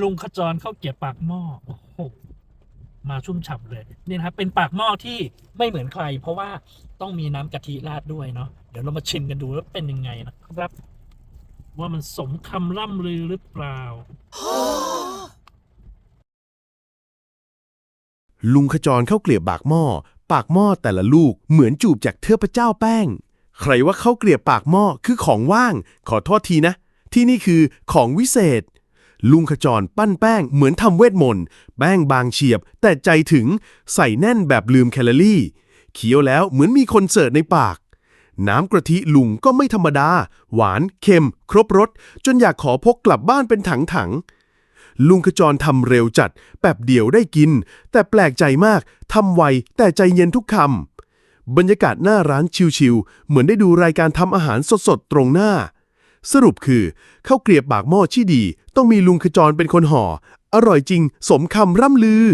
ลุงขจรเข้าเกียบปากหม้อโอ้โหมาชุ่มฉ่ำเลย นี่นะครับเป็นปากหม้อที่ไม่เหมือนใคร เพราะว่าต้องมีน้ำกะทิราดด้วยเนาะเดี๋ยวเรามาชิมกันดูว่าเป็นยังไงนะครับ ว่ามันสมคำร่ำลือหรือเปล่า ลุงขจรเข้าเกลียบปากหม้อปากหม้อแต่ละลูกเหมือนจูบจากเทพระเจ้าแป้ง ใครว่าเข้าเกลียบปากหม้อคือของว่าง ขอโทษทีนะ ที่นี่คือของวิเศษ ลุงขจรปั้นแป้งเหมือนทำเวทมนต์ แป้งบางเฉียบ แต่ใจถึงใส่แน่นแบบลืมแคลอรี่เคี้ยวแล้วเหมือนมีคอนเสิร์ตในปาก น้ำกะทิลุงก็ไม่ธรรมดา หวานเค็ม ครบรส จนอยากขอพกกลับบ้านเป็นถังๆลุงขจรทำเร็วจัดแป๊บเดียวได้กิน แต่แปลกใจมากทำไวแต่ใจเย็นทุกคำบรรยากาศหน้าร้านชิวๆเหมือนได้ดูรายการทำอาหารสดๆตรงหน้า สรุปคือข้าวเกลียบปากหม้อที่ดี ต้องมีลุงขจรเป็นคนห่อ อร่อยจริง สมคำร่ำลือ